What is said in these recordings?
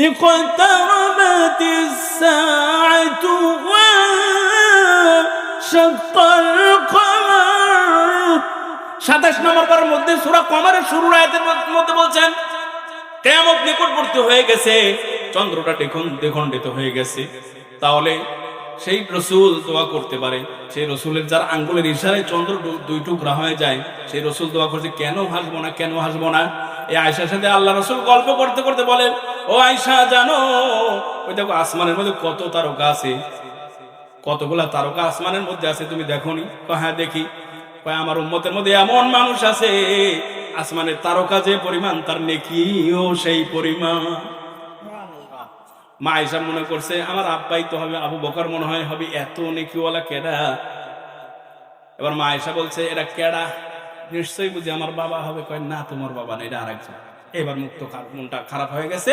اقتربت الساعة وانشق القمر সাতাশ নম্বর পারার মধ্যে সুরা কমারের শুরুর আয়াতের মধ্যে বলছেন কেমন নিকটবর্তী হয়ে গেছে চন্দ্রটা দেখুন দ্বিখণ্ডিত হয়ে গেছে তাহলে সেই রসুল দোয়া করতে পারে সেই রসুলের যার আঙ্গুলের ইশারায় চন্দ্র দু- দুই টুকরা হয়ে যায় সেই রসুল দোয়া করছে কেন হাসবো না কেন হাসবো না এই আয়সার সাথে আল্লাহ রসুল গল্প করতে করতে বলেন ও আয়সা জানো, ওই দেখো আসমানের মধ্যে কত তারকা আছে। কতগুলা তারকা আসমানের মধ্যে আছে, তুমি দেখোনি? কয় হ্যাঁ দেখি। আমার উম্মতের মধ্যে এমন মানুষ আছে, আসমানের তারকা যে পরিমাণ, তার নেকিও সেই পরিমাণ। মা আয়সা মনে করছে, আমার আব্বাই তো হবে, আবু বকর মনে হয় হবে এত নেকিওয়ালা কেডা। এবার মা আয়সা বলছে, এরা কেডা? নিশ্চয়ই বুঝি আমার বাবা হবে। কয়, না, তোমার বাবা না, এটা আরেকজন। এবার মুখ তো মনটা খারাপ হয়ে গেছে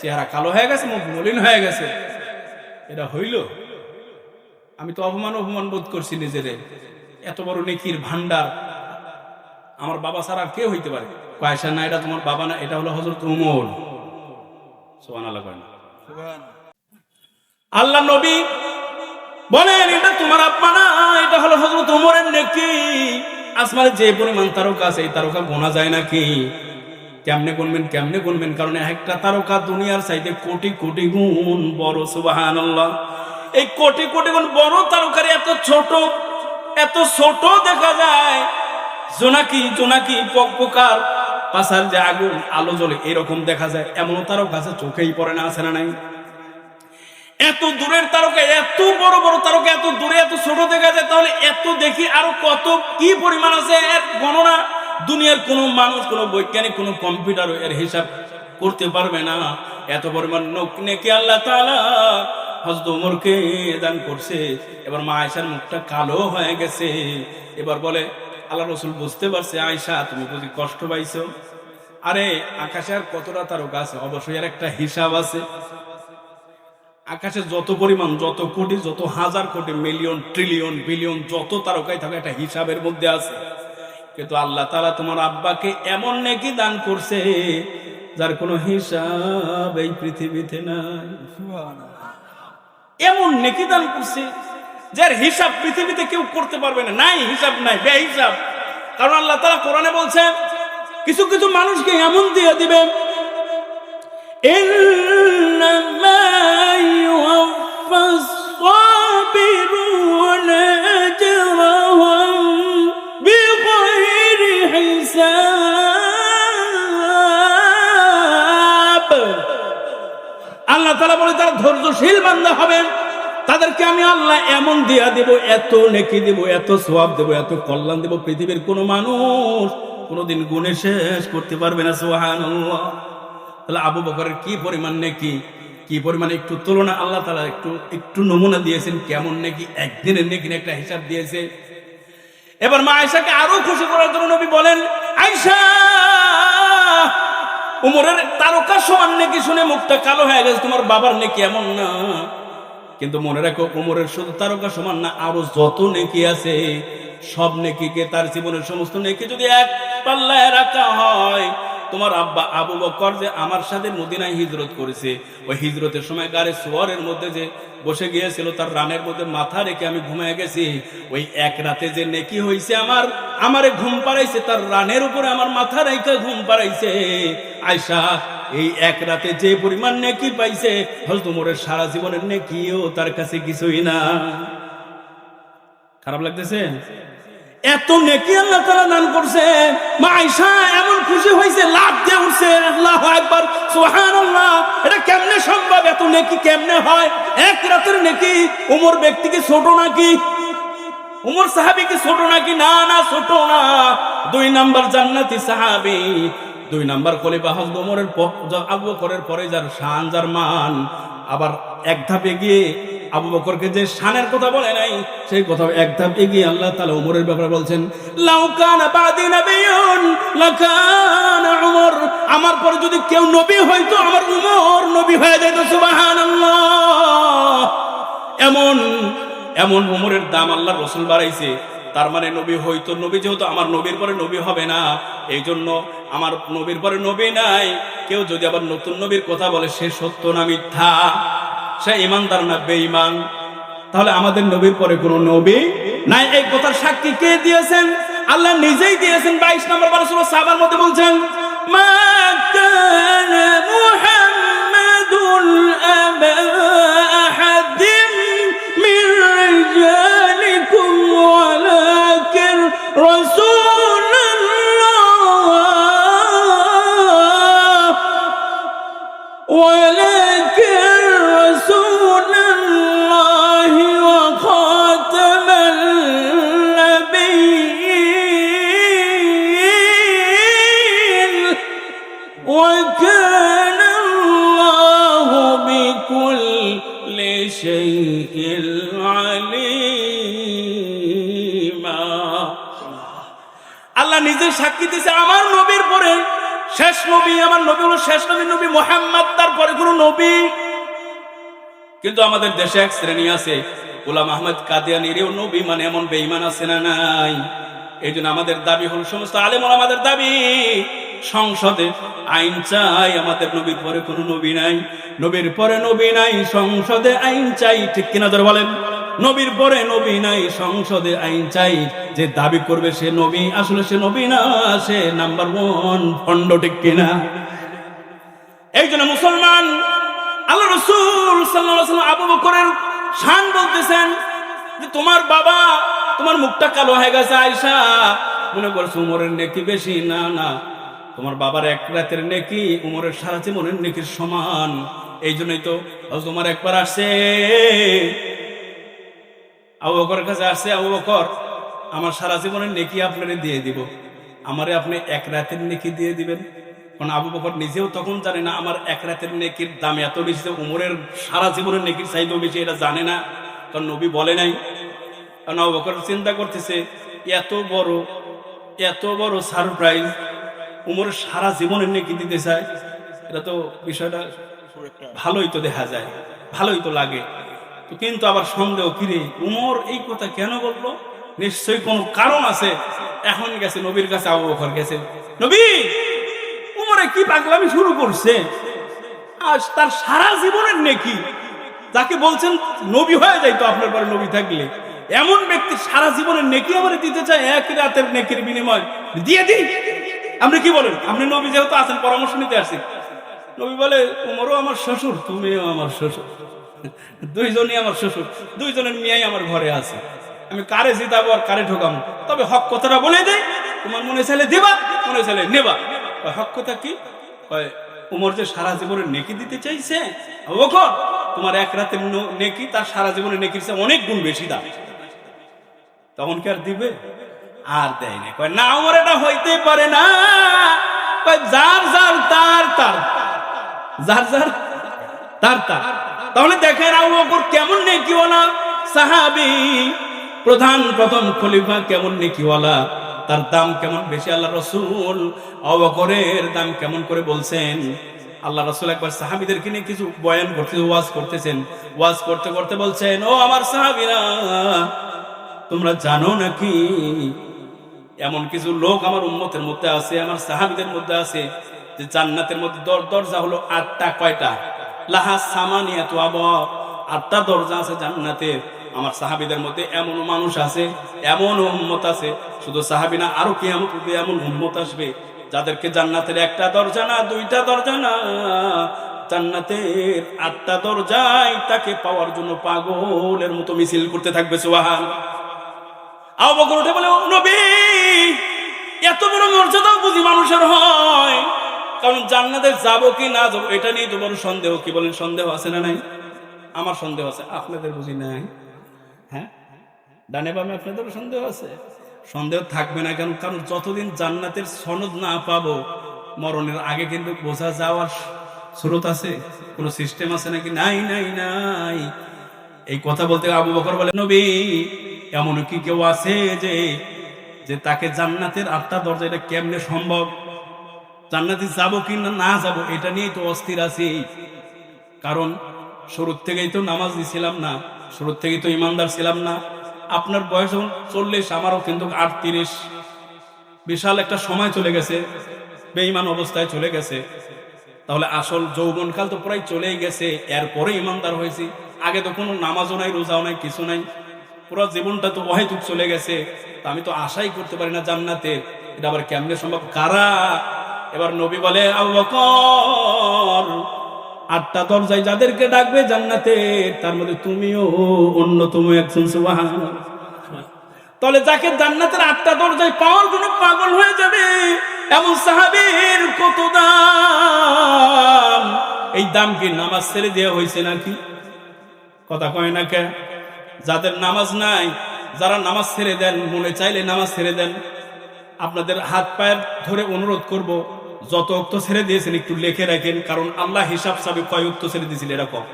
চেহারা কালো হয়ে গেছে মুখ মলিন হয়ে গেছে। এটা হইল? আমি তো অপমান অপমান বোধ করছি নিজেরে। এত বড় নেকির ভান্ডার আমার বাবা ছাড়া কে হইতে পারে? কয়েশা না এটা তোমার বাবা না এটা হলো হজরত উমর। সোহান আল্লাহ আল্লাহ নবী বলেন এটা তোমার আব্বা না এটা হলো হজরত উমরের নেকি। আসমানে যে পরিমাণ তারকা আছে এই তারকা গোনা যায় নাকি? কেমনে গুনবেন কেমনে গুনবেন? কারণ একটা তারকা দুনিয়ার চাইতে কোটি কোটি গুণ বড় সুবাহান এই কোটি কোটি গুণ বড় তারকার এত ছোট এত ছোট দেখা যায়। জোনাকি জোনাকি পক পোকার পাশার যে আগুন, আলো জ্বলে এরকম দেখা যায়। এমন তারকা কাছে চোখেই পড়ে না, আছে না নাই? এত দূরের তারকা, এত বড় বড় তারকা, এত দূরে এত ছোট দেখা যায়। তাহলে এত দেখি আরও কত কি পরিমাণ আছে গণনা? দুনিয়ার কোনো মানুষ, কোনো বৈজ্ঞানিক, কোনো কম্পিউটার এর হিসাব করতে পারবে না। এত পরিমাণ নক- আল্লাহ ওমরকে দান করছে। এবার মা আয়েশার মুখটা কালো হয়ে গেছে। এবার বলে, আল্লাহ রসুল বুঝতে পারছে, আয়েশা, তুমি বুঝি কষ্ট পাইছো? আরে, আকাশে আর কতটা তারকা আছে? অবশ্যই আর একটা হিসাব আছে। আকাশে যত পরিমাণ, যত কোটি, যত হাজার কোটি, মিলিয়ন, ট্রিলিয়ন, বিলিয়ন, যত তারকাই থাকে একটা হিসাবের মধ্যে আছে। কিন্তু আল্লাহ তালা তোমার আব্বাকে এমন নেকি দান করছে, যার কোনো হিসাব এই পৃথিবীতে নাই। এমন নেকি দান করছে, যার হিসাব পৃথিবীতে কেউ করতে পারবে না। নাই হিসাব, নাই বে হিসাব কারণ আল্লাহ তালা কোরআনে বলছে, কিছু কিছু মানুষকে এমন দিয়ে দিবে তালা বলে তারা ধৈর্যশীল হবেন তাদেরকে আমি আল্লাহ এমন দিয়া দেব, এত নেকি দেব, এত সোয়াব দেব, এত কল্যাণ দেব, পৃথিবীর মানুষ গুণে শেষ করতে পারবে না। সোহান তাহলে আবু বকরের কি পরিমাণ নেকি? কি পরিমাণ একটু তুলনা? আল্লাহ তালা একটু একটু নমুনা দিয়েছেন, কেমন নেকি? একদিনের নেকি একটা হিসাব দিয়েছে। এবার মা আয়সাকে আরও খুশি করার জন্য নবী বলেন আয়সা উমরের সমান নেকি শুনে মুখটা কালো হয়ে গেছে। তোমার বাবার নেকি এমন না। কিন্তু মনে রাখো কোমরের শুধু তারকা সমান না, আরও যত নেকি আছে, সব নেকিকে তার জীবনের সমস্ত নেকি যদি এক পাল্লায় রাখা হয়, তোমার আব্বা আবু বকর যে আমার সাথে মদিনায় হিজরত করেছে, ওই হিজরতের সময় গাড়ি সোয়ারের মধ্যে যে বসে গিয়েছিল, তার রানের মধ্যে মাথা রেখে আমি ঘুমায় গেছি। ওই এক রাতে যে নেকি হয়েছে আমার, আমারে ঘুম পাড়াইছে, তার রানের উপরে আমার মাথা রেখে ঘুম পাড়াইছে। আয়সা এই এক রাতে যে পরিমাণ নেকি পাইছে হয়তো মোরের সারা জীবনের নেকিও তার কাছে কিছুই না। খারাপ লাগতেছে? এত নেকি আল্লাহ তারা দান করছে মা এমন খুশি হয়েছে লাভ দিয়ে উঠছে, আল্লাহু আকবার, সুবহানাল্লাহ, এটা কেমনে সম্ভব? এত নেকি কেমনে হয়? এক রাতের নেকি, উমর ব্যক্তিকে ছোট নাকি? উমর সাহাবী কি ছোট নাকি? না না, ছোট না। দুই নাম্বার জান্নাতি সাহাবী দুই নাম্বার খলিফা হযরত ওমরের আবু বকরের পরে যার শান, যার মান, আবার এক ধাপ এগিয়ে আবু বকরকে যে শানের কথা বলে নাই, সেই কথা এক ধাপ এগিয়ে আল্লাহ তাআলা ওমরের ব্যাপারে বলছেন, লাউ কানা বাদি নাবিয়ুন, লাকানা উমর। আমার পরে যদি কেউ নবী হইতো, আমার উমর নবী হয়ে যেত, সুবহানাল্লাহ। এমন এমন উমরের দাম আল্লাহ রসুল বাড়াইছে, তার মানে নবী হয়তো নবী, যেহেতু আমার নবীর পরে নবী হবে না এই জন্য আমার নবীর পরে নবী নাই। কেউ যদি আবার নতুন নবীর কথা বলে, সে সত্য না মিথ্যা? সে ইমানদার না বেঈমান? তাহলে আমাদের নবীর পরে কোন নবী নাই। এই কথার সাক্ষী কে দিয়েছেন? আল্লাহ নিজেই দিয়েছেন। বাইশ নম্বর বারো সাবার মধ্যে বলছেন, মা কানা আবা بكل شيء عليما আল্লাহ নিজে সাক্ষী দিয়েছে আমার নবীর পরে শেষ নবী আমার নবী হলো শেষ নবী নবী মোহাম্মদ তারপরে কোনো নবী কিন্তু আমাদের দেশে এক শ্রেণী আছে গোলাম আহমদ কাদিয়ানিরও নবী মানে এমন বেঈমান আছে না নাই এই জন্য আমাদের দাবি হল সমস্ত আলেম আমাদের দাবি সংসদে আইন চাই, আমাদের নবীর পরে কোনো নবী নাই। নবীর পরে নবী নাই, সংসদে আইন চাই, ঠিক কিনা ধরে বলেন? নবীর পরে নবী নাই, সংসদে আইন চাই। যে দাবি করবে সে নবী, আসলে সে নবী না, সে নাম্বার ওয়ান ফন্ড ঠিক কিনা? এই জন্য মুসলমান, আল্লাহ রসুল সাল্লাম আবু বকরের শান বলতেছেন যে, তোমার বাবা তোমার মুখটা কালো হয়ে গেছে আয়সা মনে করছ, উমরের নেকি বেশি? না না। তোমার বাবার এক রাতের নেকি, উমরের সারা জীবনের নেকির সমান। এই জন্যই তো তোমার একবার আসে আবু কাছে আসছে, আবু বকর, আমার সারা জীবনের নেকি আপনারে দিয়ে দিব। আমারে আপনি এক রাতের নেকি দিয়ে দিবেন। কারণ আবু বকর নিজেও তখন জানে না, আমার এক রাতের নেকির দাম এত বেশি যে উমরের সারা জীবনের নেকির চাইতেও বেশি, এটা জানে না। কারণ নবী বলে নাই। কারণ আবু বকর চিন্তা করতেছে, এত বড় এত বড় সারপ্রাইজ উমরের সারা জীবনের নেকি দিতে চায়, এটা তো বিষয়টা ভালোই তো দেখা যায়, ভালোই তো লাগে। তো কিন্তু আবার সন্দেহ, কিরে উমর এই কথা কেন বলল? নিশ্চয়ই কোনো কারণ আছে। এখন গেছে, নবীর কাছে, আবু বকর গেছে। নবী, উমরে কি পাগলামি শুরু করছে? আজ তার সারা জীবনের নেকি। যাকে বলছেন, নবী হয়ে যাইতো আপনার পরে নবী থাকলে। এমন ব্যক্তি সারা জীবনের নেকি আমার দিতে চায় এক রাতের নেকির বিনিময়। দিয়ে দিই। আপনি কি বলেন? আপনি নবী যেহেতু আছেন, পরামর্শ নিতে আসি নবী বলে, উমরও আমার শ্বশুর, তুমিও আমার শ্বশুর। দুইজনই আমার শ্বশুর, দুইজনের মেয়াই আমার ঘরে আছে। আমি কারে জিতাবো আর কারে ঢোকাবো? তবে হক কথাটা বলে দেয় তোমার মনে চাইলে দেবা, মনে চাইলে নেবা। হক কথা কি? উমর যে সারা জীবনের নেকি দিতে চাইছে তোমার এক রাতে নেকি, তার সারা জীবনের নেকির অনেক গুণ বেশি দাম। তখন কি আর দিবে? আর দেয় না। কয়, না, আমার এটা হইতে পারে না। কয়, যার যার, তার তার। যার যার, তার তার। তাহলে দেখেন আবু বকর কেমন নেকিওয়ালা। সাহাবি, প্রধান, প্রথম খলিফা কেমন নেকিওয়ালা। তার দাম কেমন বেশি? আল্লাহ রসুল আবু বকরের দাম কেমন করে বলছেন? আল্লাহ রসুল একবার সাহাবিদেরকে নিয়ে কিছু বয়ান করতে, ওয়াজ করতেছেন। ওয়াজ করতে করতে বলছেন, ও আমার সাহাবিরা, তোমরা জানো নাকি এমন কিছু লোক আমার উন্মতের মধ্যে আছে, আমার সাহাবিদের মধ্যে আছে, যে জান্নাতের মধ্যে দর, দরজা হলো আটটা, কয়টা? লাহা সামানিয়া তো আব, আটটা দরজা আছে জান্নাতের আমার সাহাবিদের মধ্যে এমন মানুষ আছে, এমন উম্মত আছে, শুধু সাহাবি না, আরও কি এমন উম্মত আসবে, যাদেরকে জান্নাতের একটা দরজা না, দুইটা দরজা না। জান্নাতের আটটা দরজায় তাকে পাওয়ার জন্য পাগলের মতো মিছিল করতে থাকবে সোহান আবু উঠে বলে, "ও নবী, এত বড় মর্যাদাও বুঝি মানুষের হয়। কারণ জান্নাতে যাব কি না যাব, এটা নিয়ে তো বড় সন্দেহ। কি বলেন, সন্দেহ আছে না নাই? আমার সন্দেহ আছে, আপনাদের বুঝি নাই? হ্যাঁ? ডানে বামে আপনাদের সন্দেহ আছে? সন্দেহ থাকবে না কেন? কারণ যতদিন জান্নাতের সনদ না পাবো, মরণের আগে কিন্তু বোঝা যাওয়ার স্রোত আছে? কোনো সিস্টেম আছে নাকি? নাই নাই নাই। এই কথা বলতে আবু বকর বলে, নবী এমন কি কেউ আছে যে যে তাকে জান্নাতের আটটা দরজা, এটা কেমনে সম্ভব? জান্নাতে যাব কি না যাব, এটা নিয়েই তো অস্থির আছি। কারণ শুরুর থেকেই তো নামাজ দিছিলাম না, শুরুর থেকেই তো ইমানদার ছিলাম না। আপনার বয়স যখন চল্লিশ, আমারও কিন্তু আটত্রিশ। বিশাল একটা সময় চলে গেছে, বেঈমান অবস্থায় চলে গেছে। তাহলে আসল যৌবনকাল তো প্রায় চলেই গেছে, এরপরে ইমানদার হয়েছি। আগে তো কোনো নামাজও নাই, রোজাও নাই, কিছু নাই। পুরো জীবনটা তো অহেতুক চলে গেছে। আমি তো আশাই করতে পারি না জান্নাতে। এটা আবার কেমনে সম্ভব? কারা? এবার নবী বলে আটটা দরজায় যাদেরকে ডাকবে জান্নাতে, তার মধ্যে তুমিও অন্যতম একজন, সুবহানাল্লাহ। তাহলে যাকে জান্নাতের আটটা দরজায় পাওয়ার জন্য পাগল হয়ে যাবে, এমন সাহাবীর কত দাম? এই দাম কি নামাজ ছেড়ে দেওয়া হয়েছে নাকি? কথা কয় না কে? যাদের নামাজ নাই, যারা নামাজ ছেড়ে দেন, মনে চাইলে নামাজ ছেড়ে দেন। আপনাদের হাত পায়ের ধরে অনুরোধ করব, যত অক্ত ছেড়ে দিয়েছেন একটু লিখে রাখেন, কারণ আল্লাহ হিসাব সাবে কয় অক্ত ছেড়ে দিয়েছিল এরকম।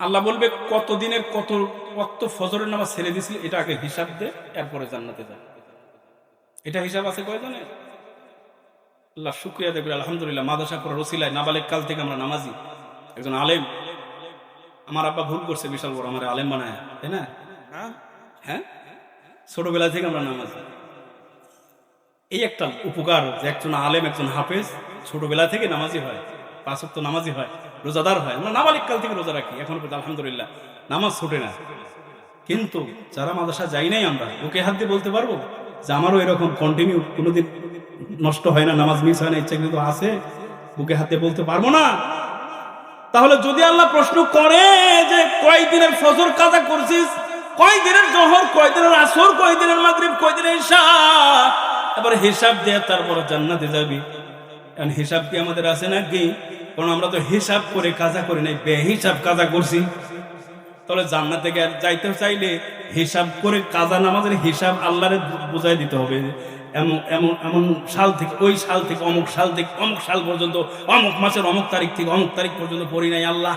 আল্লাহ বলবে কত দিনের কত কত ফজরের নামাজ ছেড়ে দিয়েছিল, এটা আগে হিসাব দে, এরপরে জান্নাতে যা। এটা হিসাব আছে কয় জানে আল্লাহ শুক্রিয়া দেবে আলহামদুলিল্লাহ মাদাসা রসিলায় নাবালেক কাল থেকে আমরা নামাজি। একজন আলেম। আমার আব্বা ভুল করছে বিশাল বড় আমার আলেম বানায় তাই না? হ্যাঁ? ছোটবেলা থেকে আমরা নামাজ। এই একটা উপকার যে একজন আলেম একজন হাফেজ ছোটবেলা থেকে নামাজি হয় পাঁচ তো নামাজি হয় রোজাদার হয়। আমরা নাবালিক কাল থেকে রোজা রাখি এখন পর্যন্ত আলহামদুলিল্লাহ। নামাজ ছোটে না। কিন্তু যারা মাদ্রাসা যাই নাই আমরা ওকে হাত দিয়ে বলতে পারব যে আমারও এরকম কন্টিনিউ কোনোদিন নষ্ট হয় না নামাজ মিস হয় না ইচ্ছা কিন্তু আছে? বুকে হাতে বলতে পারব না? তাহলে যদি আল্লাহ প্রশ্ন করে যে কয় ফজর কাজা করছিস? কয় জহর কয় দিনের আসর কয় দিনের মাগরিব দিনের ঈশা? এবার হিসাব দিয়ে তারপর জান্নাতে যাবি। কারণ হিসাব কি আমাদের আছে নাকি? কারণ আমরা তো হিসাব করে কাজা করি নাই, বেহিসাব কাজা করছি। তাহলে জান্নাতে যাইতে চাইলে হিসাব করে কাজা নামাজের হিসাব আল্লাহরে বুঝাই দিতে হবে। এমন এমন এমন সাল থেকে, ওই সাল থেকে অমুক সাল থেকে অমুক সাল পর্যন্ত, অমুক মাসের অমুক তারিখ থেকে অমুক তারিখ পর্যন্ত পড়ি নাই আল্লাহ।